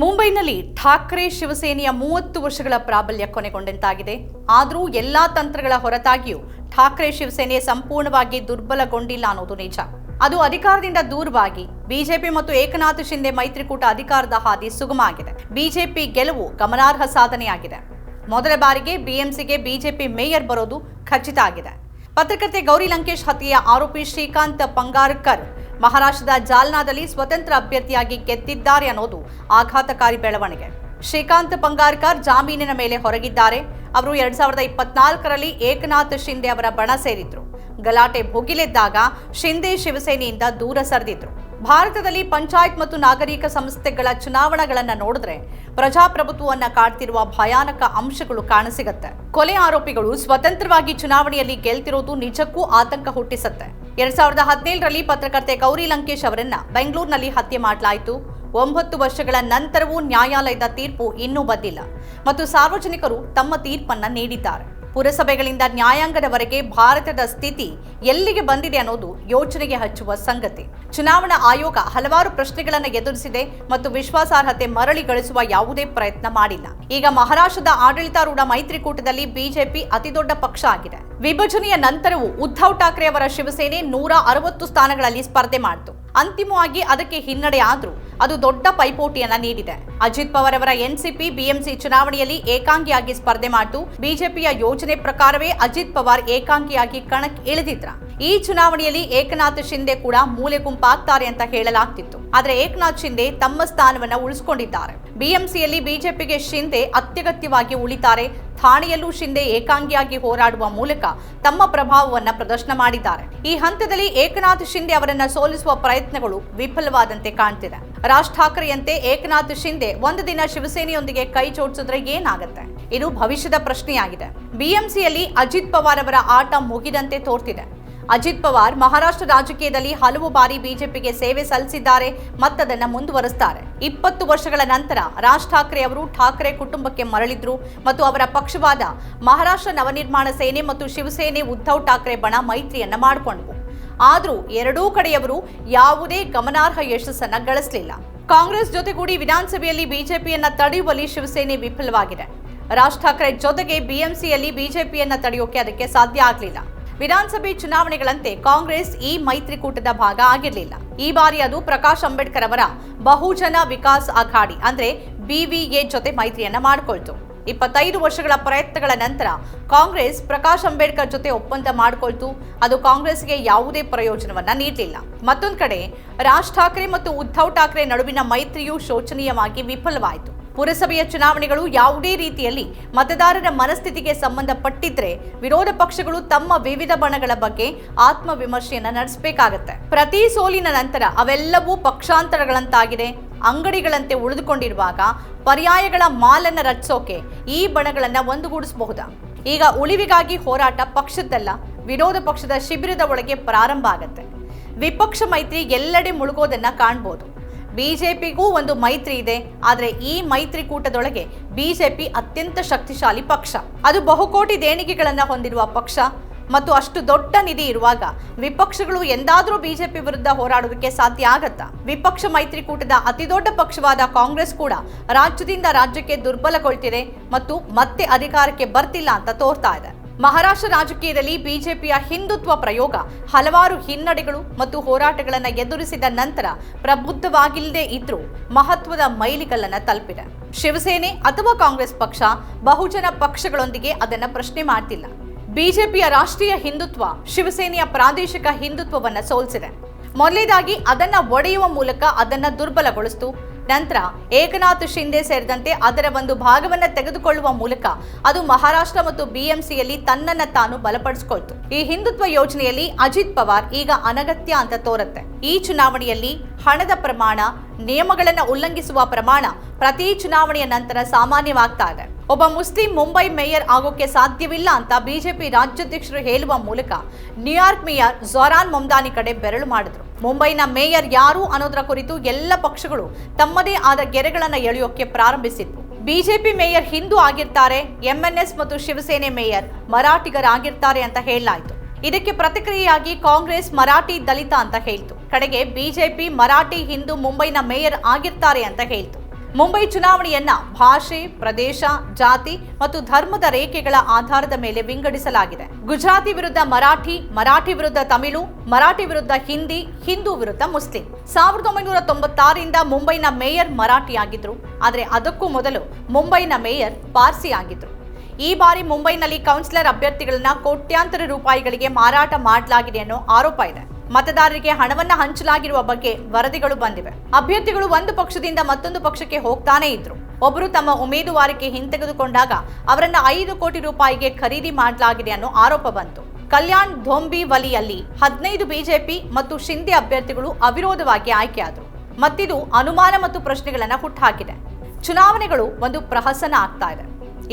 ಮುಂಬೈನಲ್ಲಿ ಠಾಕ್ರೆ ಶಿವಸೇನೆಯ ಮೂವತ್ತು ವರ್ಷಗಳ ಪ್ರಾಬಲ್ಯ ಕೊನೆಗೊಂಡಂತಾಗಿದೆ. ಆದರೂ ಎಲ್ಲಾ ತಂತ್ರಗಳ ಹೊರತಾಗಿಯೂ ಠಾಕ್ರೆ ಶಿವಸೇನೆ ಸಂಪೂರ್ಣವಾಗಿ ದುರ್ಬಲಗೊಂಡಿಲ್ಲ ಅನ್ನೋದು ನಿಜ. ಅದು ಅಧಿಕಾರದಿಂದ ದೂರವಾಗಿ ಬಿಜೆಪಿ ಮತ್ತು ಏಕನಾಥ್ ಶಿಂದೆ ಮೈತ್ರಿಕೂಟ ಅಧಿಕಾರದ ಹಾದಿ ಸುಗಮ ಆಗಿದೆ ಬಿಜೆಪಿ ಗೆಲುವು ಗಮನಾರ್ಹ ಸಾಧನೆಯಾಗಿದೆ. ಮೊದಲ ಬಾರಿಗೆ ಬಿಎಂಸಿಗೆ ಬಿಜೆಪಿ ಮೇಯರ್ ಬರೋದು ಖಚಿತ ಆಗಿದೆ. ಪತ್ರಕರ್ತೆ ಗೌರಿ ಲಂಕೇಶ್ ಹತ್ಯೆಯ ಆರೋಪಿ ಶ್ರೀಕಾಂತ್ ಪಂಗಾರ್ಕರ್ ಮಹಾರಾಷ್ಟ್ರದ ಜಾಲ್ನಾದಲ್ಲಿ ಸ್ವತಂತ್ರ ಅಭ್ಯರ್ಥಿಯಾಗಿ ಗೆದ್ದಿದ್ದಾರೆ ಅನ್ನೋದು ಆಘಾತಕಾರಿ ಬೆಳವಣಿಗೆ. ಶ್ರೀಕಾಂತ್ ಪಂಗಾರ್ಕರ್ ಜಾಮೀನಿನ ಮೇಲೆ ಹೊರಗಿದ್ದಾರೆ. ಅವರು ಎರಡ್ ಸಾವಿರದ ಇಪ್ಪತ್ನಾಲ್ಕರಲ್ಲಿ ಏಕನಾಥ್ ಶಿಂದೆ ಅವರ ಬಣ ಸೇರಿದ್ರು. ಗಲಾಟೆ ಭುಗಿಲೆದ್ದಾಗ ಶಿಂದೆ ಶಿವಸೇನೆಯಿಂದ ದೂರ ಸರಿದಿದ್ರು. ಭಾರತದಲ್ಲಿ ಪಂಚಾಯತ್ ಮತ್ತು ನಾಗರಿಕ ಸಂಸ್ಥೆಗಳ ಚುನಾವಣೆಗಳನ್ನು ನೋಡಿದ್ರೆ ಪ್ರಜಾಪ್ರಭುತ್ವವನ್ನ ಕಾಡ್ತಿರುವ ಭಯಾನಕ ಅಂಶಗಳು ಕಾಣಸಿಗತ್ತೆ. ಕೊಲೆ ಆರೋಪಿಗಳು ಸ್ವತಂತ್ರವಾಗಿ ಚುನಾವಣೆಯಲ್ಲಿ ಗೆಲ್ತಿರೋದು ನಿಜಕ್ಕೂ ಆತಂಕ ಹುಟ್ಟಿಸುತ್ತೆ. ಎರಡ್ ಸಾವಿರದ ಹದಿನೇಳರಲ್ಲಿ ಪತ್ರಕರ್ತೆ ಗೌರಿ ಲಂಕೇಶ್ ಅವರನ್ನ ಬೆಂಗಳೂರಿನಲ್ಲಿ ಹತ್ಯೆ ಮಾಡಲಾಯಿತು. ಒಂಬತ್ತು ವರ್ಷಗಳ ನಂತರವೂ ನ್ಯಾಯಾಲಯದ ತೀರ್ಪು ಇನ್ನೂ ಬಂದಿಲ್ಲ. ಮತ್ತು ಸಾರ್ವಜನಿಕರು ತಮ್ಮ ತೀರ್ಪನ್ನ ನೀಡಿದ್ದಾರೆ. ಪುರಸಭೆಗಳಿಂದ ನ್ಯಾಯಾಂಗದವರೆಗೆ ಭಾರತದ ಸ್ಥಿತಿ ಎಲ್ಲಿಗೆ ಬಂದಿದೆ ಅನ್ನೋದು ಯೋಚನೆಗೆ ಹಚ್ಚುವ ಸಂಗತಿ. ಚುನಾವಣಾ ಆಯೋಗ ಹಲವಾರು ಪ್ರಶ್ನೆಗಳನ್ನು ಎದುರಿಸಿದೆ ಮತ್ತು ವಿಶ್ವಾಸಾರ್ಹತೆ ಮರಳಿ ಗಳಿಸುವ ಯಾವುದೇ ಪ್ರಯತ್ನ ಮಾಡಿಲ್ಲ. ಈಗ ಮಹಾರಾಷ್ಟ್ರದ ಆಡಳಿತಾರೂಢ ಮೈತ್ರಿಕೂಟದಲ್ಲಿ ಬಿಜೆಪಿ ಅತಿದೊಡ್ಡ ಪಕ್ಷ ಆಗಿದೆ. ವಿಭಜನೆಯ ನಂತರವೂ ಉದ್ಧವ್ ಠಾಕ್ರೆ ಅವರ ಶಿವಸೇನೆ ನೂರ ಅರವತ್ತು ಸ್ಥಾನಗಳಲ್ಲಿ ಸ್ಪರ್ಧೆ ಮಾಡಿತು. ಅಂತಿಮವಾಗಿ ಅದಕ್ಕೆ ಹಿನ್ನಡೆ ಆದ್ರೂ ಅದು ದೊಡ್ಡ ಪೈಪೋಟಿಯನ್ನ ನೀಡಿದೆ. ಅಜಿತ್ ಪವಾರ್ ಅವರ ಎನ್ಸಿಪಿ, ಬಿಎಂಸಿ ಚುನಾವಣೆಯಲ್ಲಿ ಏಕಾಂಗಿಯಾಗಿ ಸ್ಪರ್ಧೆ ಮಾಡಿತು. ಬಿಜೆಪಿಯ ಯೋಜನೆ ಪ್ರಕಾರವೇ ಅಜಿತ್ ಪವಾರ್ ಏಕಾಂಗಿಯಾಗಿ ಕಣಕ್ಕೆ ಇಳಿದಿದ್ರ. ಈ ಚುನಾವಣೆಯಲ್ಲಿ ಏಕನಾಥ್ ಶಿಂದೆ ಕೂಡ ಮೂಲೆ ಗುಂಪಾಗ್ತಾರೆ ಅಂತ ಹೇಳಲಾಗ್ತಿತ್ತು. ಆದರೆ ಏಕನಾಥ್ ಶಿಂದೆ ತಮ್ಮ ಸ್ಥಾನವನ್ನ ಉಳಿಸಿಕೊಂಡಿದ್ದಾರೆ. ಬಿಎಂಸಿಯಲ್ಲಿ ಬಿಜೆಪಿಗೆ ಶಿಂದೆ ಅತ್ಯಗತ್ಯವಾಗಿ ಉಳಿತಾರೆ. ಥಾಣೆಯಲ್ಲೂ ಶಿಂದೆ ಏಕಾಂಗಿಯಾಗಿ ಹೋರಾಡುವ ಮೂಲಕ ತಮ್ಮ ಪ್ರಭಾವವನ್ನ ಪ್ರದರ್ಶನ ಮಾಡಿದ್ದಾರೆ. ಈ ಹಂತದಲ್ಲಿ ಏಕನಾಥ್ ಶಿಂದೆ ಅವರನ್ನ ಸೋಲಿಸುವ ಪ್ರಯತ್ನಗಳು ವಿಫಲವಾದಂತೆ ಕಾಣ್ತಿದೆ. ರಾಜ್ ಠಾಕ್ರೆಯಂತೆ ಏಕನಾಥ್ ಶಿಂದೆ ಒಂದು ದಿನ ಶಿವಸೇನೆಯೊಂದಿಗೆ ಕೈ ಜೋಡಿಸಿದ್ರೆ ಏನಾಗುತ್ತೆ? ಇದು ಭವಿಷ್ಯದ ಪ್ರಶ್ನೆಯಾಗಿದೆ. ಬಿಎಂಸಿಯಲ್ಲಿ ಅಜಿತ್ ಪವಾರ್ ಅವರ ಆಟ ಮುಗಿದಂತೆ ತೋರ್ತಿದೆ. ಅಜಿತ್ ಪವಾರ್ ಮಹಾರಾಷ್ಟ್ರ ರಾಜಕೀಯದಲ್ಲಿ ಹಲವು ಬಾರಿ ಬಿಜೆಪಿಗೆ ಸೇವೆ ಸಲ್ಲಿಸಿದ್ದಾರೆ, ಮತ್ತದನ್ನ ಮುಂದುವರೆಸ್ತಾರೆ. ಇಪ್ಪತ್ತು ವರ್ಷಗಳ ನಂತರ ರಾಜ್ ಠಾಕ್ರೆ ಅವರು ಠಾಕ್ರೆ ಕುಟುಂಬಕ್ಕೆ ಮರಳಿದ್ರು ಮತ್ತು ಅವರ ಪಕ್ಷವಾದ ಮಹಾರಾಷ್ಟ್ರ ನವನಿರ್ಮಾಣ ಸೇನೆ ಮತ್ತು ಶಿವಸೇನೆ ಉದ್ಧವ್ ಠಾಕ್ರೆ ಬಣ ಮೈತ್ರಿಯನ್ನ ಮಾಡಿಕೊಂಡ್ವು. ಆದರೂ ಎರಡೂ ಕಡೆಯವರು ಯಾವುದೇ ಗಮನಾರ್ಹ ಯಶಸ್ಸನ್ನು ಗಳಿಸಲಿಲ್ಲ. ಕಾಂಗ್ರೆಸ್ ಜೊತೆಗೂಡಿ ವಿಧಾನಸಭೆಯಲ್ಲಿ ಬಿಜೆಪಿಯನ್ನ ತಡೆಯುವಲ್ಲಿ ಶಿವಸೇನೆ ವಿಫಲವಾಗಿದೆ. ರಾಜ್ ಠಾಕ್ರೆ ಜೊತೆಗೆ ಬಿಎಂಸಿಯಲ್ಲಿ ಬಿಜೆಪಿಯನ್ನ ತಡೆಯೋಕೆ ಅದಕ್ಕೆ ಸಾಧ್ಯ ಆಗಲಿಲ್ಲ. ವಿಧಾನಸಭೆ ಚುನಾವಣೆಗಳಂತೆ ಕಾಂಗ್ರೆಸ್ ಈ ಮೈತ್ರಿಕೂಟದ ಭಾಗ ಆಗಿರಲಿಲ್ಲ. ಈ ಬಾರಿ ಅದು ಪ್ರಕಾಶ್ ಅಂಬೇಡ್ಕರ್ ಅವರ ಬಹುಜನ ವಿಕಾಸ್ ಅಘಾಡಿ ಅಂದ್ರೆ ಬಿವಿಎ ಜೊತೆ ಮೈತ್ರಿಯನ್ನ ಮಾಡಿಕೊಳ್ತು. ಇಪ್ಪತ್ತೈದು ವರ್ಷಗಳ ಪ್ರಯತ್ನಗಳ ನಂತರ ಕಾಂಗ್ರೆಸ್ ಪ್ರಕಾಶ್ ಅಂಬೇಡ್ಕರ್ ಜೊತೆ ಒಪ್ಪಂದ ಮಾಡಿಕೊಳ್ತು. ಅದು ಕಾಂಗ್ರೆಸ್ಗೆ ಯಾವುದೇ ಪ್ರಯೋಜನವನ್ನ ನೀಡಲಿಲ್ಲ. ಮತ್ತೊಂದು ಕಡೆ, ರಾಜ್ ಠಾಕ್ರೆ ಮತ್ತು ಉದ್ಧವ್ ಠಾಕ್ರೆ ನಡುವಿನ ಮೈತ್ರಿಯು ಶೋಚನೀಯವಾಗಿ ವಿಫಲವಾಯಿತು. ಪುರಸಭೆಯ ಚುನಾವಣೆಗಳು ಯಾವುದೇ ರೀತಿಯಲ್ಲಿ ಮತದಾರರ ಮನಸ್ಥಿತಿಗೆ ಸಂಬಂಧಪಟ್ಟಿದ್ರೆ ವಿರೋಧ ಪಕ್ಷಗಳು ತಮ್ಮ ವಿವಿಧ ಬಣಗಳ ಬಗ್ಗೆ ಆತ್ಮವಿಮರ್ಶೆಯನ್ನು ನಡೆಸಬೇಕಾಗತ್ತೆ. ಪ್ರತಿ ಸೋಲಿನ ನಂತರ ಅವೆಲ್ಲವೂ ಪಕ್ಷಾಂತರಗಳಂತಾಗಿದೆ. ಅಂಗಡಿಗಳಂತೆ ಉಳಿದುಕೊಂಡಿರುವಾಗ ಪರ್ಯಾಯಗಳ ಮಾಲನ್ನ ರಚಿಸೋಕೆ ಈ ಬಣಗಳನ್ನ ಒಂದುಗೂಡಿಸಬಹುದಾ? ಈಗ ಉಳಿವಿಗಾಗಿ ಹೋರಾಟ ಪಕ್ಷದ್ದಲ್ಲ, ವಿರೋಧ ಪಕ್ಷದ ಶಿಬಿರದ ಒಳಗೆ ಪ್ರಾರಂಭ ಆಗತ್ತೆ. ವಿಪಕ್ಷ ಮೈತ್ರಿ ಎಲ್ಲೆಡೆ ಮುಳುಗೋದನ್ನ ಕಾಣ್ಬೋದು. ಬಿಜೆಪಿಗೂ ಒಂದು ಮೈತ್ರಿ ಇದೆ, ಆದರೆ ಈ ಮೈತ್ರಿಕೂಟದೊಳಗೆ ಬಿಜೆಪಿ ಅತ್ಯಂತ ಶಕ್ತಿಶಾಲಿ ಪಕ್ಷ. ಅದು ಬಹುಕೋಟಿ ದೇಣಿಗೆಗಳನ್ನು ಹೊಂದಿರುವ ಪಕ್ಷ ಮತ್ತು ಅಷ್ಟು ದೊಡ್ಡ ನಿಧಿ ಇರುವಾಗ ವಿಪಕ್ಷಗಳು ಎಂದಾದರೂ ಬಿಜೆಪಿ ವಿರುದ್ಧ ಹೋರಾಡೋದಕ್ಕೆ ಸಾಧ್ಯ ಆಗತ್ತಾ? ವಿಪಕ್ಷ ಮೈತ್ರಿಕೂಟದ ಅತಿದೊಡ್ಡ ಪಕ್ಷವಾದ ಕಾಂಗ್ರೆಸ್ ಕೂಡ ರಾಜ್ಯದಿಂದ ರಾಜ್ಯಕ್ಕೆ ದುರ್ಬಲಗೊಳ್ತಿದೆ ಮತ್ತು ಮತ್ತೆ ಅಧಿಕಾರಕ್ಕೆ ಬರ್ತಿಲ್ಲ ಅಂತ ತೋರ್ತಾ ಇದೆ. ಮಹಾರಾಷ್ಟ್ರ ರಾಜಕೀಯದಲ್ಲಿ ಬಿಜೆಪಿಯ ಹಿಂದುತ್ವ ಪ್ರಯೋಗ ಹಲವಾರು ಹಿನ್ನಡೆಗಳು ಮತ್ತು ಹೋರಾಟಗಳನ್ನು ಎದುರಿಸಿದ ನಂತರ ಪ್ರಬುದ್ಧವಾಗಿಲ್ಲದೆ ಇದ್ರೂ ಮಹತ್ವದ ಮೈಲಿಗಲ್ಲನ್ನು ತಲುಪಿದೆ. ಶಿವಸೇನೆ ಅಥವಾ ಕಾಂಗ್ರೆಸ್ ಪಕ್ಷ ಬಹುಜನ ಪಕ್ಷಗಳೊಂದಿಗೆ ಅದನ್ನು ಪ್ರಶ್ನೆ ಮಾಡ್ತಿಲ್ಲ. ಬಿಜೆಪಿಯ ರಾಷ್ಟ್ರೀಯ ಹಿಂದುತ್ವ ಶಿವಸೇನೆಯ ಪ್ರಾದೇಶಿಕ ಹಿಂದುತ್ವವನ್ನು ಸೋಲಿಸಿದೆ. ಮೊದಲೇದಾಗಿ ಅದನ್ನ ಒಡೆಯುವ ಮೂಲಕ ಅದನ್ನ ದುರ್ಬಲಗೊಳಿಸಿತು. ನಂತರ ಏಕನಾಥ್ ಶಿಂದೆ ಸೇರಿದಂತೆ ಅದರ ಒಂದು ಭಾಗವನ್ನ ತೆಗೆದುಕೊಳ್ಳುವ ಮೂಲಕ ಅದು ಮಹಾರಾಷ್ಟ್ರ ಮತ್ತು ಬಿಎಂಸಿಯಲ್ಲಿ ತನ್ನನ್ನ ತಾನು ಬಲಪಡಿಸಿಕೊಳ್ತು. ಈ ಹಿಂದುತ್ವ ಯೋಜನೆಯಲ್ಲಿ ಅಜಿತ್ ಪವಾರ್ ಈಗ ಅನಗತ್ಯ ಅಂತ ತೋರುತ್ತೆ. ಈ ಚುನಾವಣೆಯಲ್ಲಿ ಹಣದ ಪ್ರಮಾಣ, ನಿಯಮಗಳನ್ನು ಉಲ್ಲಂಘಿಸುವ ಪ್ರಮಾಣ ಪ್ರತಿ ಚುನಾವಣೆಯ ನಂತರ ಸಾಮಾನ್ಯವಾಗ್ತಾ ಇದೆ. ಒಬ್ಬ ಮುಸ್ಲಿಂ ಮುಂಬೈ ಮೇಯರ್ ಆಗೋಕೆ ಸಾಧ್ಯವಿಲ್ಲ ಅಂತ ಬಿಜೆಪಿ ರಾಜ್ಯಾಧ್ಯಕ್ಷರು ಹೇಳುವ ಮೂಲಕ ನ್ಯೂಯಾರ್ಕ್ ಮೇಯರ್ ಜೊರಾನ್ ಮೊಮ್ದಾನಿ ಕಡೆ ಬೆರಳು ಮಾಡಿದ್ರು. ಮುಂಬೈನ ಮೇಯರ್ ಯಾರು ಅನ್ನೋದರ ಕುರಿತು ಎಲ್ಲ ಪಕ್ಷಗಳು ತಮ್ಮದೇ ಆದ ಗೆರೆಗಳನ್ನು ಎಳೆಯೋಕೆ ಪ್ರಾರಂಭಿಸಿದ್ವು. ಬಿಜೆಪಿ ಮೇಯರ್ ಹಿಂದೂ ಆಗಿರ್ತಾರೆ ಎಂಎನ್ಎಸ್ ಮತ್ತು ಶಿವಸೇನೆ ಮೇಯರ್ ಮರಾಠಿಗರಾಗಿರ್ತಾರೆ ಅಂತ ಹೇಳಲಾಯಿತು. ಇದಕ್ಕೆ ಪ್ರತಿಕ್ರಿಯೆಯಾಗಿ ಕಾಂಗ್ರೆಸ್ ಮರಾಠಿ ದಲಿತ ಅಂತ ಹೇಳ್ತು. ಕಡೆಗೆ ಬಿಜೆಪಿ ಮರಾಠಿ ಹಿಂದೂ ಮುಂಬೈನ ಮೇಯರ್ ಆಗಿರ್ತಾರೆ ಅಂತ ಹೇಳ್ತು. ಮುಂಬೈ ಚುನಾವಣೆಯನ್ನ ಭಾಷೆ, ಪ್ರದೇಶ, ಜಾತಿ ಮತ್ತು ಧರ್ಮದ ರೇಖೆಗಳ ಆಧಾರದ ಮೇಲೆ ವಿಂಗಡಿಸಲಾಗಿದೆ. ಗುಜರಾತಿ ವಿರುದ್ಧ ಮರಾಠಿ ಮರಾಠಿ ವಿರುದ್ಧ ತಮಿಳು, ಮರಾಠಿ ವಿರುದ್ಧ ಹಿಂದಿ, ಹಿಂದೂ ವಿರುದ್ಧ ಮುಸ್ಲಿಂ. ಸಾವಿರದ ಒಂಬೈನೂರ ತೊಂಬತ್ತಾರರಿಂದ ಮುಂಬೈನ ಮೇಯರ್ ಮರಾಠಿಯಾಗಿದ್ರು. ಆದರೆ ಅದಕ್ಕೂ ಮೊದಲು ಮುಂಬೈನ ಮೇಯರ್ ಪಾರ್ಸಿ ಆಗಿದ್ರು ಈ ಬಾರಿ ಮುಂಬೈನಲ್ಲಿ ಕೌನ್ಸಿಲರ್ ಅಭ್ಯರ್ಥಿಗಳನ್ನ ಕೋಟ್ಯಾಂತರ ರೂಪಾಯಿಗಳಿಗೆ ಮಾರಾಟ ಮಾಡಲಾಗಿದೆ ಅನ್ನೋ ಆರೋಪ ಇದೆ. ಮತದಾರರಿಗೆ ಹಣವನ್ನ ಹಂಚಲಾಗಿರುವ ಬಗ್ಗೆ ವರದಿಗಳು ಬಂದಿವೆ. ಅಭ್ಯರ್ಥಿಗಳು ಒಂದು ಪಕ್ಷದಿಂದ ಮತ್ತೊಂದು ಪಕ್ಷಕ್ಕೆ ಹೋಗ್ತಾನೇ ಇದ್ರು. ಒಬ್ಬರು ತಮ್ಮ ಉಮೇದುವಾರಿಕೆ ಹಿಂತೆಗೆದುಕೊಂಡಾಗ ಅವರನ್ನ ಐದು ಕೋಟಿ ರೂಪಾಯಿಗೆ ಖರೀದಿ ಮಾಡಲಾಗಿದೆ ಅನ್ನೋ ಆರೋಪ ಬಂತು. ಕಲ್ಯಾಣ್ ಧೋಂಬಿ ವಲಿಯಲ್ಲಿ ಹದಿನೈದು ಬಿಜೆಪಿ ಮತ್ತು ಶಿಂದೆ ಅಭ್ಯರ್ಥಿಗಳು ಅವಿರೋಧವಾಗಿ ಆಯ್ಕೆಯಾದರು. ಮತ್ತಿದು ಅನುಮಾನ ಮತ್ತು ಪ್ರಶ್ನೆಗಳನ್ನ ಹುಟ್ಟುಹಾಕಿದೆ ಚುನಾವಣೆಗಳು ಒಂದು ಪ್ರಹಸನ ಆಗ್ತಾ ಇದೆ.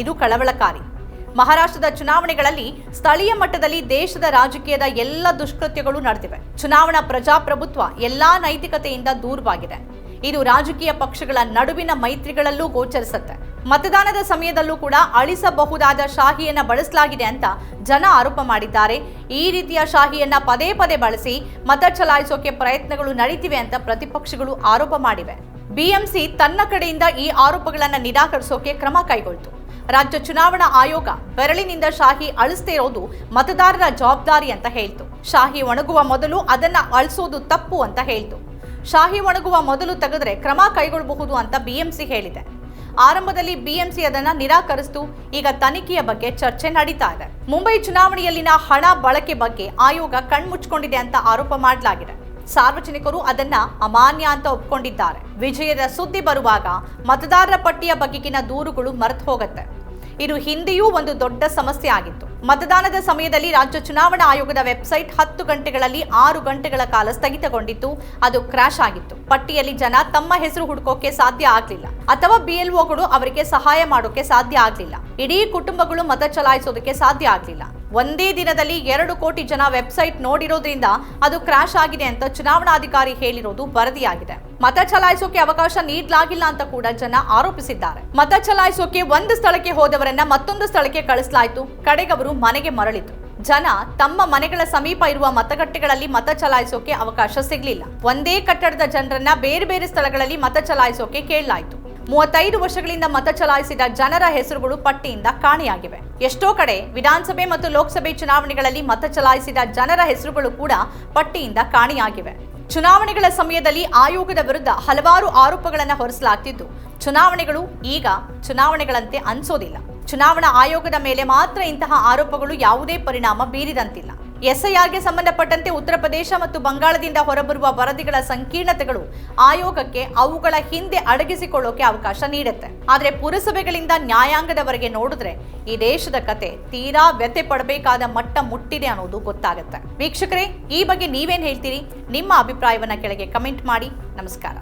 ಇದು ಕಳವಳಕಾರಿ. ಮಹಾರಾಷ್ಟ್ರದ ಚುನಾವಣೆಗಳಲ್ಲಿ ಸ್ಥಳೀಯ ಮಟ್ಟದಲ್ಲಿ ದೇಶದ ರಾಜಕೀಯದ ಎಲ್ಲ ದುಷ್ಕೃತ್ಯಗಳು ನಡೆದಿವೆ. ಚುನಾವಣಾ ಪ್ರಜಾಪ್ರಭುತ್ವ ಎಲ್ಲಾ ನೈತಿಕತೆಯಿಂದ ದೂರವಾಗಿದೆ. ಇದು ರಾಜಕೀಯ ಪಕ್ಷಗಳ ನಡುವಿನ ಮೈತ್ರಿಗಳಲ್ಲೂ ಗೋಚರಿಸುತ್ತೆ. ಮತದಾನದ ಸಮಯದಲ್ಲೂ ಕೂಡ ಅಳಿಸಬಹುದಾದ ಶಾಹಿಯನ್ನ ಬಳಸಲಾಗಿದೆ ಅಂತ ಜನ ಆರೋಪ ಮಾಡಿದ್ದಾರೆ. ಈ ರೀತಿಯ ಶಾಹಿಯನ್ನ ಪದೇ ಪದೇ ಬಳಸಿ ಮತ ಚಲಾಯಿಸೋಕೆ ಪ್ರಯತ್ನಗಳು ನಡೀತಿವೆ ಅಂತ ಪ್ರತಿಪಕ್ಷಗಳು ಆರೋಪ ಮಾಡಿವೆ. ಬಿಎಂಸಿ ತನ್ನ ಕಡೆಯಿಂದ ಈ ಆರೋಪಗಳನ್ನು ನಿರಾಕರಿಸೋಕೆ ಕ್ರಮ ಕೈಗೊಳ್ತು. ರಾಜ್ಯ ಚುನಾವಣಾ ಆಯೋಗ ಬೆರಳಿನಿಂದ ಶಾಹಿ ಅಳಿಸದೇ ಇರೋದು ಮತದಾರರ ಜವಾಬ್ದಾರಿ ಅಂತ ಹೇಳ್ತು. ಶಾಹಿ ಒಣಗುವ ಮೊದಲು ಅದನ್ನ ಅಳಿಸೋದು ತಪ್ಪು ಅಂತ ಹೇಳ್ತು. ಶಾಹಿ ಒಣಗುವ ಮೊದಲು ತೆಗೆದ್ರೆ ಕ್ರಮ ಕೈಗೊಳ್ಳಬಹುದು ಅಂತ ಬಿಎಂಸಿ ಹೇಳಿದೆ. ಆರಂಭದಲ್ಲಿ ಬಿಎಂಸಿ ಅದನ್ನ ನಿರಾಕರಿಸಿತು. ಈಗ ತನಿಖೆಯ ಬಗ್ಗೆ ಚರ್ಚೆ ನಡೀತಾ ಇದೆ. ಮುಂಬೈ ಚುನಾವಣೆಯಲ್ಲಿನ ಹಣ ಬಳಕೆ ಬಗ್ಗೆ ಆಯೋಗ ಕಣ್ಮುಚ್ಕೊಂಡಿದೆ ಅಂತ ಆರೋಪ ಮಾಡಲಾಗಿದೆ. ಸಾರ್ವಜನಿಕರು ಅದನ್ನ ಅಮಾನ್ಯ ಅಂತ ಒಪ್ಕೊಂಡಿದ್ದಾರೆ. ವಿಜಯದ ಸುದ್ದಿ ಬರುವಾಗ ಮತದಾರರ ಪಟ್ಟಿಯ ಬಗೆಗಿನ ದೂರುಗಳು ಮರೆತು ಹೋಗುತ್ತೆ. ಇದು ಹಿಂದೆಯೂ ಒಂದು ದೊಡ್ಡ ಸಮಸ್ಯೆ ಆಗಿತ್ತು. ಮತದಾನದ ಸಮಯದಲ್ಲಿ ರಾಜ್ಯ ಚುನಾವಣಾ ಆಯೋಗದ ವೆಬ್ಸೈಟ್ ಹತ್ತು ಗಂಟೆಗಳಲ್ಲಿ ಆರು ಗಂಟೆಗಳ ಕಾಲ ಸ್ಥಗಿತಗೊಂಡಿತ್ತು. ಅದು ಕ್ರಾಶ್ ಆಗಿತ್ತು. ಪಟ್ಟಿಯಲ್ಲಿ ಜನ ತಮ್ಮ ಹೆಸರು ಹುಡುಕೋಕೆ ಸಾಧ್ಯ ಆಗ್ಲಿಲ್ಲ. ಅಥವಾ ಬಿಎಲ್ಒಗಳು ಅವರಿಗೆ ಸಹಾಯ ಮಾಡೋಕೆ ಸಾಧ್ಯ ಆಗ್ಲಿಲ್ಲ. ಇಡೀ ಕುಟುಂಬಗಳು ಮತ ಚಲಾಯಿಸೋದಕ್ಕೆ ಸಾಧ್ಯ ಆಗ್ಲಿಲ್ಲ. ಒಂದೇ ದಿನದಲ್ಲಿ ಎರಡು ಕೋಟಿ ಜನ ವೆಬ್ಸೈಟ್ ನೋಡಿರೋದ್ರಿಂದ ಅದು ಕ್ರಾಶ್ ಆಗಿದೆ ಅಂತ ಚುನಾವಣಾಧಿಕಾರಿ ಹೇಳಿರೋದು ವರದಿಯಾಗಿದೆ. ಮತ ಚಲಾಯಿಸೋಕೆ ಅವಕಾಶ ನೀಡಲಾಗಿಲ್ಲ ಅಂತ ಕೂಡ ಜನ ಆರೋಪಿಸಿದ್ದಾರೆ. ಮತ ಚಲಾಯಿಸೋಕೆ ಒಂದು ಸ್ಥಳಕ್ಕೆ ಹೋದವರನ್ನ ಮತ್ತೊಂದು ಸ್ಥಳಕ್ಕೆ ಕಳಿಸಲಾಯಿತು. ಕಡೆಗವರು ಮನೆಗೆ ಮರಳಿತು ಜನ ತಮ್ಮ ಮನೆಗಳ ಸಮೀಪ ಇರುವ ಮತಗಟ್ಟೆಗಳಲ್ಲಿ ಮತ ಚಲಾಯಿಸೋಕೆ ಅವಕಾಶ ಸಿಗಲಿಲ್ಲ. ಒಂದೇ ಕಟ್ಟಡದ ಜನರನ್ನ ಬೇರೆ ಬೇರೆ ಸ್ಥಳಗಳಲ್ಲಿ ಮತ ಚಲಾಯಿಸೋಕೆ ಕೇಳಲಾಯಿತು. ಮೂವತ್ತೈದು ವರ್ಷಗಳಿಂದ ಮತ ಚಲಾಯಿಸಿದ ಜನರ ಹೆಸರುಗಳು ಪಟ್ಟಿಯಿಂದ ಕಾಣೆಯಾಗಿವೆ. ಎಷ್ಟೋ ಕಡೆ ವಿಧಾನಸಭೆ ಮತ್ತು ಲೋಕಸಭೆ ಚುನಾವಣೆಗಳಲ್ಲಿ ಮತ ಚಲಾಯಿಸಿದ ಜನರ ಹೆಸರುಗಳು ಕೂಡ ಪಟ್ಟಿಯಿಂದ ಕಾಣೆಯಾಗಿವೆ. ಚುನಾವಣೆಗಳ ಸಮಯದಲ್ಲಿ ಆಯೋಗದ ವಿರುದ್ಧ ಹಲವಾರು ಆರೋಪಗಳನ್ನು ಹೊರಿಸಲಾಗ್ತಿದ್ದು ಚುನಾವಣೆಗಳು ಈಗ ಚುನಾವಣೆಗಳಂತೆ ಅನ್ಸೋದಿಲ್ಲ. ಚುನಾವಣಾ ಆಯೋಗದ ಮೇಲೆ ಮಾತ್ರ ಇಂತಹ ಆರೋಪಗಳು ಯಾವುದೇ ಪರಿಣಾಮ ಬೀರಿದಂತಿಲ್ಲ. ಎಸ್ಐಆರ್ಗೆ ಸಂಬಂಧಪಟ್ಟಂತೆ ಉತ್ತರ ಪ್ರದೇಶ ಮತ್ತು ಬಂಗಾಳದಿಂದ ಹೊರಬರುವ ವರದಿಗಳ ಸಂಕೀರ್ಣತೆಗಳು ಆಯೋಗಕ್ಕೆ ಅವುಗಳ ಹಿಂದೆ ಅಡಗಿಸಿಕೊಳ್ಳೋಕೆ ಅವಕಾಶ ನೀಡುತ್ತೆ. ಆದರೆ ಪುರಸಭೆಗಳಿಂದ ನ್ಯಾಯಾಂಗದವರೆಗೆ ನೋಡಿದ್ರೆ ಈ ದೇಶದ ಕತೆ ತೀರಾ ವ್ಯಥೆ ಪಡಬೇಕಾದ ಮಟ್ಟ ಮುಟ್ಟಿದೆ ಅನ್ನೋದು ಗೊತ್ತಾಗುತ್ತೆ. ವೀಕ್ಷಕರೇ, ಈ ಬಗ್ಗೆ ನೀವೇನು ಹೇಳ್ತೀರಿ? ನಿಮ್ಮ ಅಭಿಪ್ರಾಯವನ್ನ ಕೆಳಗೆ ಕಮೆಂಟ್ ಮಾಡಿ. ನಮಸ್ಕಾರ.